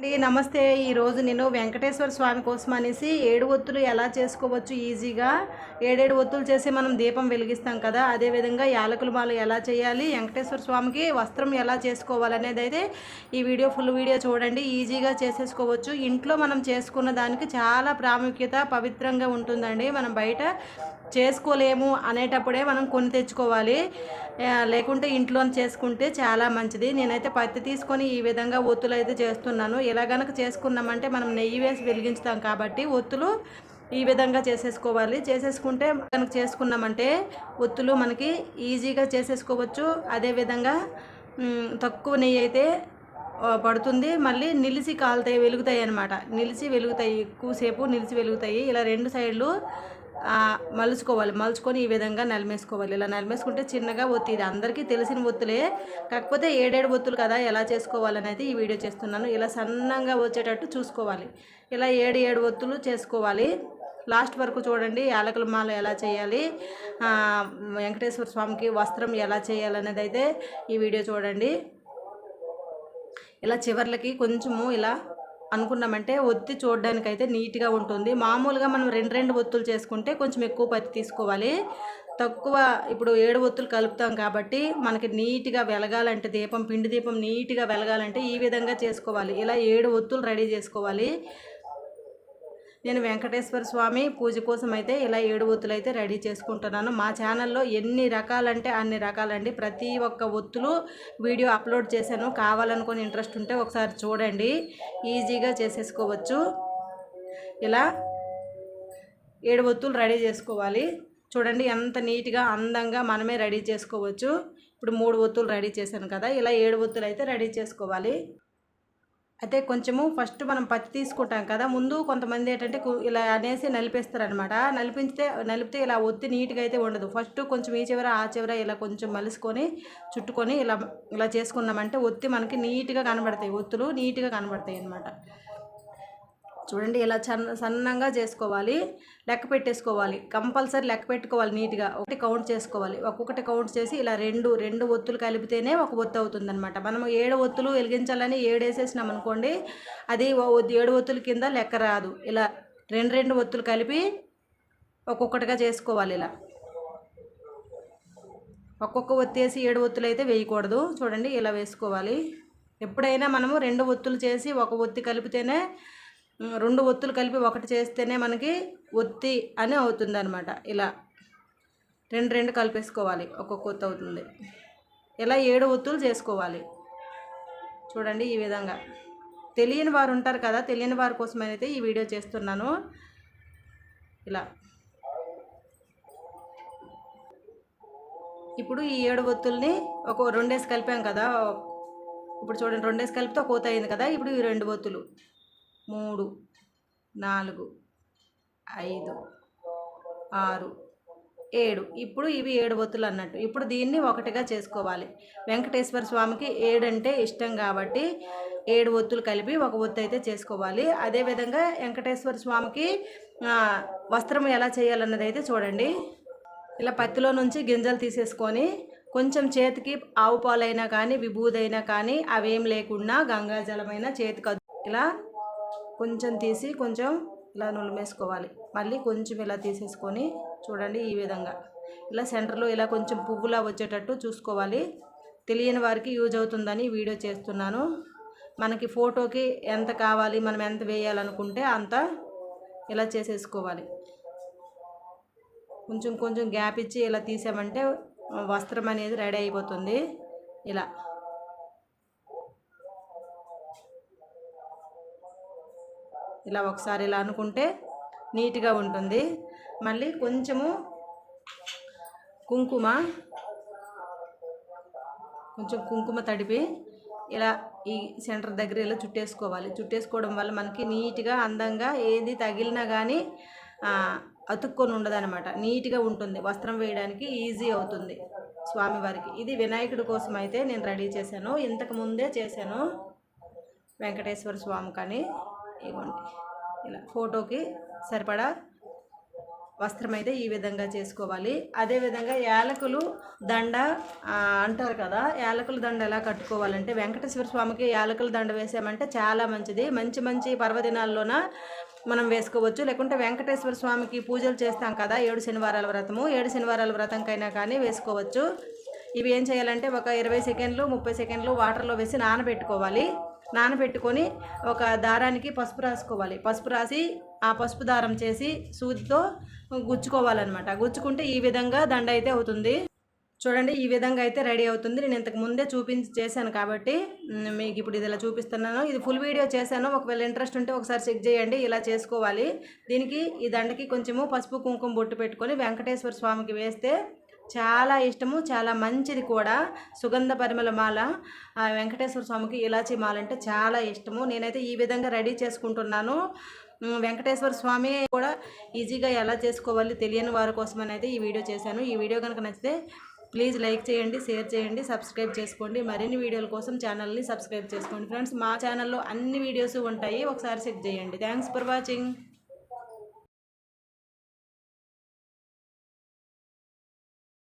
అండి నమస్తే. ఈరోజు నేను వెంకటేశ్వర స్వామి కోసం అనేసి ఏడు ఒత్తులు ఎలా చేసుకోవచ్చు ఈజీగా? ఏడేడు ఒత్తులు చేసి మనం దీపం వెలిగిస్తాం కదా అదేవిధంగా యాలకుల మాలు ఎలా చేయాలి వెంకటేశ్వర స్వామికి వస్త్రం ఎలా చేసుకోవాలనేది అయితే ఈ వీడియో ఫుల్ వీడియో చూడండి. ఈజీగా చేసేసుకోవచ్చు. ఇంట్లో మనం చేసుకున్న దానికి చాలా ప్రాముఖ్యత పవిత్రంగా ఉంటుందండి. మనం బయట చేసుకోలేము అనేటప్పుడే మనం కొని తెచ్చుకోవాలి. లేకుంటే ఇంట్లో చేసుకుంటే చాలా మంచిది. నేనైతే పత్తి తీసుకొని ఈ విధంగా ఒత్తులు అయితే చేస్తున్నాను. ఇలా గనక చేసుకున్నామంటే మనం నెయ్యి వేసి వెలిగించుతాం కాబట్టి ఒత్తులు ఈ విధంగా చేసేసుకోవాలి. చేసేసుకుంటే కనుక చేసుకున్నామంటే ఒత్తులు మనకి ఈజీగా చేసేసుకోవచ్చు. అదేవిధంగా తక్కువ నెయ్యి అయితే పడుతుంది. మళ్ళీ నిలిచి కాలుతాయి వెలుగుతాయి అన్నమాట. నిలిచి వెలుగుతాయి ఎక్కువసేపు నిలిచి వెలుగుతాయి. ఇలా రెండు సైడ్లు మలుచుకోవాలి. మలుచుకొని ఈ విధంగా నలిమేసుకోవాలి. ఇలా నలిమేసుకుంటే చిన్నగా ఒత్తి ఇది అందరికీ తెలిసిన ఒత్తులే. కాకపోతే ఏడేడు ఒత్తులు కదా ఎలా చేసుకోవాలనేది ఈ వీడియో చేస్తున్నాను. ఇలా సన్నంగా వచ్చేటట్టు చూసుకోవాలి. ఇలా ఏడు ఏడు ఒత్తులు చేసుకోవాలి. లాస్ట్ వరకు చూడండి యాలకుల మాల ఎలా చేయాలి వెంకటేశ్వర స్వామికి వస్త్రం ఎలా చేయాలనేది అయితే ఈ వీడియో చూడండి. ఇలా చివర్లకి కొంచెము ఇలా అనుకున్నామంటే ఒత్తి చూడడానికి అయితే నీట్గా ఉంటుంది. మామూలుగా మనం రెండు రెండు ఒత్తులు చేసుకుంటే కొంచెం ఎక్కువ పత్తి తీసుకోవాలి. తక్కువ ఇప్పుడు ఏడు ఒత్తులు కలుపుతాం కాబట్టి మనకి నీట్గా వెలగాలంటే దీపం పిండి దీపం నీట్గా వెలగాలంటే ఈ విధంగా చేసుకోవాలి. ఇలా ఏడు ఒత్తులు రెడీ చేసుకోవాలి. నేను వెంకటేశ్వర స్వామి పూజ కోసం అయితే ఇలా ఏడు ఒత్తులు అయితే రెడీ చేసుకుంటున్నాను. మా ఛానల్లో ఎన్ని రకాలంటే అన్ని రకాలండి. ప్రతి ఒక్క ఒత్తులు వీడియో అప్లోడ్ చేశాను. కావాలనుకుని ఇంట్రెస్ట్ ఉంటే ఒకసారి చూడండి. ఈజీగా చేసేసుకోవచ్చు. ఇలా ఏడు ఒత్తులు రెడీ చేసుకోవాలి. చూడండి ఎంత నీట్గా అందంగా మనమే రెడీ చేసుకోవచ్చు. ఇప్పుడు మూడు ఒత్తులు రెడీ చేశాను కదా ఇలా ఏడు ఒత్తులు అయితే రెడీ చేసుకోవాలి. అయితే కొంచెము ఫస్ట్ మనం పత్తి తీసుకుంటాం కదా ముందు కొంతమంది ఏంటంటే ఇలా అనేసి నలిపేస్తారనమాట నలిపించితే నలిపితే ఇలా ఒత్తి నీట్గా అయితే ఉండదు. ఫస్ట్ కొంచెం ఈ చివర ఆ చివర ఇలా కొంచెం మలుసుకొని చుట్టుకొని ఇలా ఇలా చేసుకున్నామంటే ఒత్తి మనకి నీట్గా కనబడతాయి. ఒత్తులు నీట్గా కనబడతాయి అన్నమాట. చూడండి ఇలా సన్న సన్నంగా చేసుకోవాలి. లెక్క పెట్టేసుకోవాలి. కంపల్సరీ లెక్క పెట్టుకోవాలి నీట్గా. ఒకటి కౌంట్ చేసుకోవాలి. ఒక్కొక్కటి కౌంట్ చేసి ఇలా రెండు రెండు ఒత్తులు కలిపితేనే ఒక ఒత్తు అవుతుంది అనమాట మనం ఏడు ఒత్తులు వెలిగించాలని ఏడు వేసేసినాం అనుకోండి అది ఏడు ఒత్తుల కింద లెక్క రాదు. ఇలా రెండు రెండు ఒత్తులు కలిపి ఒక్కొక్కటిగా చేసుకోవాలి ఇలా. ఒక్కొక్క ఒత్తి వేసి ఏడు ఒత్తులు అయితే వేయకూడదు. చూడండి ఇలా వేసుకోవాలి. ఎప్పుడైనా మనము రెండు ఒత్తులు చేసి ఒక ఒత్తి కలిపితేనే రెండు ఒత్తులు కలిపి ఒకటి చేస్తేనే మనకి ఒత్తి అని అవుతుంది అనమాట ఇలా రెండు రెండు కలిపేసుకోవాలి. ఒక్కొక్క ఒత్తు అవుతుంది. ఇలా ఏడు ఒత్తులు చేసుకోవాలి. చూడండి ఈ విధంగా. తెలియని వారు ఉంటారు కదా తెలియని వారి కోసమైతే ఈ వీడియో చేస్తున్నాను. ఇలా. ఇప్పుడు ఈ ఏడు ఒత్తుల్ని ఒక రెండేసి కలిపాం కదా. ఇప్పుడు చూడండి రెండేసి కలిపితే ఒక కోత అయింది కదా. ఇప్పుడు ఈ రెండు ఒత్తులు. మూడు నాలుగు ఐదు ఆరు ఏడు. ఇప్పుడు ఇవి ఏడు ఒత్తులు అన్నట్టు. ఇప్పుడు దీన్ని ఒకటిగా చేసుకోవాలి. వెంకటేశ్వర స్వామికి ఏడంటే ఇష్టం కాబట్టి ఏడు ఒత్తులు కలిపి ఒక ఒత్తు అయితే చేసుకోవాలి. అదేవిధంగా వెంకటేశ్వర స్వామికి వస్త్రం ఎలా చేయాలన్నది అయితే చూడండి. ఇలా పత్తిలో నుంచి గింజలు తీసేసుకొని కొంచెం చేతికి ఆవు పాలైనా కానీ విభూదైనా కానీ అవేం లేకుండా గంగాజలమైనా చేతికి ఇలా కొంచెం తీసి కొంచెం ఇలా నులిమేసుకోవాలి. మళ్ళీ కొంచెం ఇలా తీసేసుకొని చూడండి ఈ విధంగా. ఇలా సెంటర్లో ఇలా కొంచెం పువ్వులా వచ్చేటట్టు చూసుకోవాలి. తెలియని వారికి యూజ్ అవుతుందని వీడియో చేస్తున్నాను. మనకి ఫోటోకి ఎంత కావాలి మనం ఎంత వేయాలనుకుంటే అంత ఇలా చేసేసుకోవాలి. కొంచెం కొంచెం గ్యాప్ ఇచ్చి ఇలా తీసామంటే వస్త్రం అనేది రెడీ అయిపోతుంది. ఇలా. ఇలా ఒకసారి ఇలా అనుకుంటే నీట్గా ఉంటుంది. మళ్ళీ కొంచెము కుంకుమ కొంచెం కుంకుమ తడిపి ఇలా ఈ సెంటర్ దగ్గర ఇలా చుట్టేసుకోవాలి. చుట్టేసుకోవడం వల్ల మనకి నీట్గా అందంగా ఏది తగిలినా కానీ అతుక్కొని ఉండదనమాట నీట్గా ఉంటుంది. వస్త్రం వేయడానికి ఈజీ అవుతుంది స్వామివారికి ఇది వినాయకుడి కోసం అయితే నేను రెడీ చేశాను. ఇంతకు ముందే చేశాను. వెంకటేశ్వర స్వామి కానీ ఇవ్వండి. ఇలా ఫోటోకి సరిపడా వస్త్రం అయితే ఈ విధంగా చేసుకోవాలి. అదేవిధంగా యాలకులు దండ అంటారు కదా యాలకుల దండ ఎలా కట్టుకోవాలంటే వెంకటేశ్వర స్వామికి యాలకుల దండ వేసామంటే చాలా మంచిది. మంచి మంచి పర్వదినాల్లోన మనం వేసుకోవచ్చు. లేకుంటే వెంకటేశ్వర స్వామికి పూజలు చేస్తాం కదా ఏడు శనివారాల వ్రతము. ఏడు శనివారాల వ్రతంకైనా కానీ వేసుకోవచ్చు. ఇవి ఏం చేయాలంటే ఒక ఇరవై సెకండ్లు ముప్పై సెకండ్లు వాటర్లో వేసి నానబెట్టుకోవాలి. నానబెట్టుకొని ఒక దారానికి పసుపు రాసుకోవాలి. పసుపు రాసి ఆ పసుపు దారం చేసి సూదితో గుచ్చుకోవాలన్నమాట. గుచ్చుకుంటే ఈ విధంగా దండ అయితే అవుతుంది. చూడండి ఈ విధంగా అయితే రెడీ అవుతుంది. నేను ఇంతకు ముందే చూపించి చేశాను కాబట్టి మీకు ఇప్పుడు ఇది ఇలా చూపిస్తున్నాను. ఇది ఫుల్ వీడియో చేశాను. ఒకవేళ ఇంట్రెస్ట్ ఉంటే ఒకసారి చెక్ చేయండి. ఇలా చేసుకోవాలి. దీనికి ఈ దండకి కొంచెము పసుపు కుంకుమ బొట్టు పెట్టుకొని వెంకటేశ్వర స్వామికి వేస్తే చాలా ఇష్టము చాలా మంచిది కూడా. సుగంధ పరిమళ మాల వెంకటేశ్వర స్వామికి ఇలాచి మాల అంటే చాలా ఇష్టము. నేనైతే ఈ విధంగా రెడీ చేసుకుంటున్నాను. వెంకటేశ్వర స్వామి కూడా ఈజీగా ఎలా చేసుకోవాలి తెలియని వారి కోసమని అయితే ఈ వీడియో చేశాను. ఈ వీడియో కనుక నచ్చితే ప్లీజ్ లైక్ చేయండి షేర్ చేయండి సబ్స్క్రైబ్ చేసుకోండి. మరిన్ని వీడియోల కోసం ఛానల్ని సబ్స్క్రైబ్ చేసుకోండి. ఫ్రెండ్స్ మా ఛానల్లో అన్ని వీడియోస్ ఉంటాయి. ఒకసారి చెక్ చేయండి. Thanks for watching.